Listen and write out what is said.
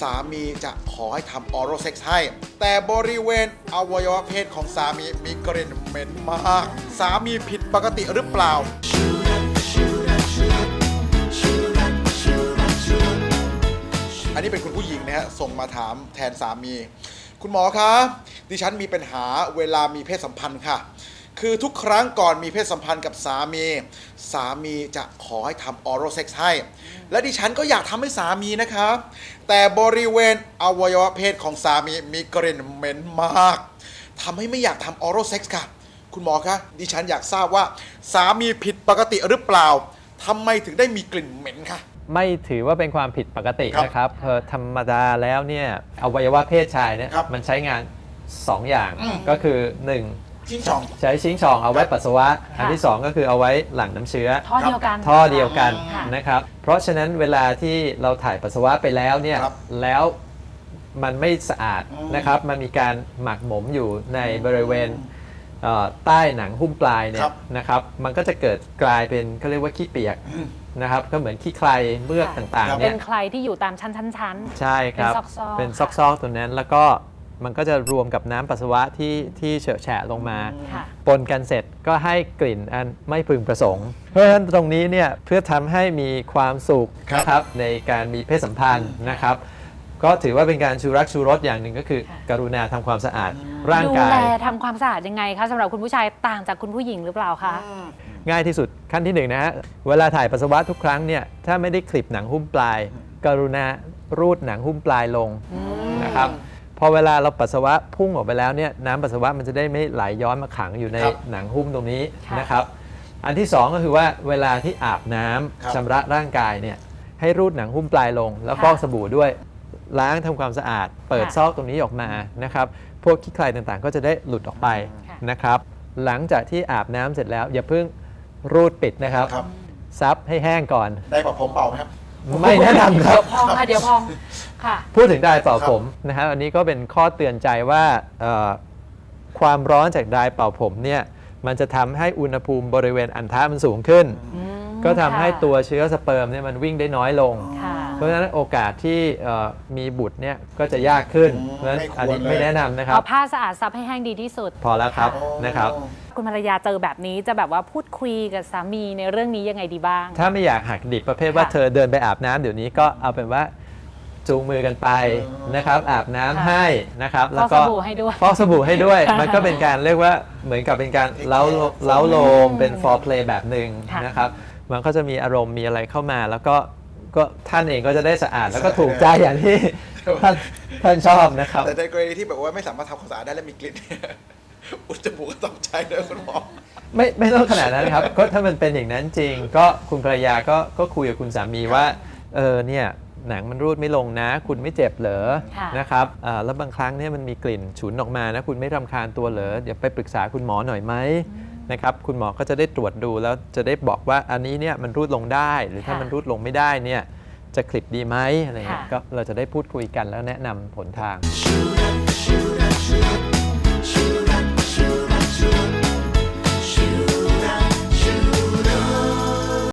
สามีจะขอให้ทำออ r รเซ็กซ์ให้ แต่บริเวณอวัยวะเพศของสามีมีกลิ่นเหม็นมาก สามีผิดปกติหรือเปล่า อันนี้เป็นคุณผู้หญิงนะฮะส่งมาถามแทนสามี คุณหมอคะดิฉันมีปัญหาเวลามีเพศสัมพันธ์ค่ะ คือทุกครั้งก่อนมีเพศสัมพันธ์กับสามี สามีจะขอให้ทำออ r ร l เซ็กซ์ให้ และดิฉันก็อยากทำให้สามีนะคะแต่บริเวณอวัยวะเพศของสามีมีกลิ่นเหม็นมากทำให้ไม่อยากทำออ r ร l เซ็กซ์ค่ะ คุณหมอคะดิฉันอยากทราบว่า สามีผิดปกติหรือเปล่าทำไมถึงได้มีกลิ่นเหม็นคะ ไม่ถือว่าเป็นความผิดปกติครับนะครับเออธรรมดาแล้วเนี่ยอวัยวะเพศชายเนี่ยครับมันใช้งาน 2 อย่างอืมก็คือ 1 ชิงชองใช้ชิงช่องเอาไว้ครับปัสสาวะ อันที่ 2 ก็คือเอาไว้หลั่งน้ำเชื้อ ท่อเดียวกัน ท่อเดียวกันค่ะ นะครับ เพราะฉะนั้นเวลาที่เราถ่ายปัสสาวะไปแล้วเนี่ยครับแล้วมันไม่สะอาดอืมนะครับ มันมีการหมักหมมอยู่ในบริเวณเอ่อใต้หนังหุ้มปลายเนี่ครัยบนะครับ มันก็จะเกิดกลายเป็นเขาเรียกว่าขี้เปียกอืม นะครับ ก็เหมือนขี้ใครเมือกค่ะต่างครับๆเป็เนี่ยนใครที่อยู่ตามชั้นชั้นชั้น ใช่ครับ เป็นซอกๆ เป็นค่ะซอกๆตัวนั้นแล้วก็ มันก็จะรวมกับน้ำปัสสาวะที่ที่เฉอะแฉะลงมา ค่ะ ปนกันเสร็จก็ให้กลิ่นอันไม่พึงประสงค์ เพราะฉะนั้นตรงนี้เนี่ยเพื่อทำให้มีความสุขครับ นะครับในการมีเพศสัมพันธ์นะครับ ก็ถือว่าเป็นการชูรักชูรสอย่างหนึ่งก็คือค่ะกรุณาทำความสะอาดร่างดูกาแลยทำความสะอาดยังไงคะสำหรับคุณผู้ชายต่างจากคุณผู้หญิงหรือเปล่าคะ ง่ายที่สุดขั้นที่หนึ่งนะฮะเวลาถ่ายปัสสาวะทุกครั้งเนี่ยถ้าไม่ได้คลิปหนังหุ้มปลาย กรุณารูดหนังหุ้มปลายลงนะครับ พอเวลาเราปัสสาวะพุ่งออกไปแล้วเนี่ยน้ำปัสสาวะมันจะได้ไม่ไหลย้อนมาขังอยู่ในครับหนังหุ้มตรงนี้ค่ะ นะครับ อันที่สองก็คือว่าเวลาที่อาบน้ำครับ ชำระร่างกายเนี่ยให้รูดหนังหุ้มปลายลง แล้วฟอกสบู่ด้วย ล้างทำความสะอาด เปิดซอกตรงนี้ออกมานะครับ พวกขี้ใครต่างๆ ก็จะได้หลุดออกไปค่ะ นะครับ หลังจากที่อาบน้ำเสร็จแล้ว อย่าเพิ่งรูดปิดนะครับครับ ซับให้แห้งก่อน ได้ปะผมเป่าไหมครับ ไม่แนะนำครัเดี๋บ ยวพองค่ะเดี๋ยวพองค่ะ พูดถึงไดร์เป่าครับผมนะฮะอันนี้ก็เป็นข้อเตือนใจว่าเอ่อความร้อนจากไดร์เป่าผมเนี่ยมันจะทำให้อุณหภูมิบริเวณอันทะมันสูงขึ้นก็ทำให้ตัวเชื้อสเปิร์มเนี่ยมันวิ่งได้น้อยลง ค่ะ เพราะฉะนั้นโอกาสที่เอ่อมีบุตรเนี่ยก็จะยากขึ้นอืมเพราะฉะนั้นไม่ควรอันนี้เลยไม่แนะนำนะครับเอาผ้าสะอาดซับให้แห้งดีที่สุด พอแล้วครับโอ้นะครับคุณภรรยาเจอแบบนี้จะแบบว่าพูดคุยกับสามีในเรื่องนี้ยังไงดีบ้าง ถ้าไม่อยากหักดิบประเภทว่าค่ะเธอเดินไปอาบน้ำเดี๋ยวนี้ก็เอาเป็นว่าจูงมือกันไปนะครับอาบน้ำค่ะให้นะครับฟแล้วอกก็สบู่ให้ด้วยฟอกสบู่ให้ด้วยค่ะมันก็เป็นการเรียกว่าเหมือนกับเป็นการเล้าเล้าโลมเป็น for play แบบหนึ่งค่ะนะครับ มันก็จะมีอารมณ์มีอะไรเข้ามา แล้วก็ ก็ท่านเองก็จะได้สะอาดแล้วก็ถูกใจอย่างที่ท่านท่านชอบนะครับ แต่ในกรณีที่แบบว่าไม่สามารถทำความสะอาดได้และมีกลิ่นอุจจมูกก็ต้องใช้ด้วยคุณหมอไม่ไม่ต้องขนาดนั้นนะครับ ก็ถ้ามันเป็นอย่างนั้นจริง ก็คุณภรรยาก็ก็คุยกับคุณสามีว่าเออเนี่ยหนังมันรูดไม่ลงนะ คุณไม่เจ็บเหรอค่ะนะครับอ่าแล้วบางครั้งเนี่ยมันมีกลิ่นฉุนออกมานะคุณไม่รำคาญตัวเหรอเดี๋ยวไปปรึกษาคุณหมอหน่อยไหม นะครับคุณหมอก็จะได้ตรวจดูแล้วจะได้บอกว่าอันนี้เนี่ยมันรูดลงได้ หรือถ้าค่ะมันรูดลงไม่ได้เนี่ยจะคลิปดีไหมอะไรเงี้ยค่ะก็เราจะได้พูดคุยกันแล้วแนะนำผลทาง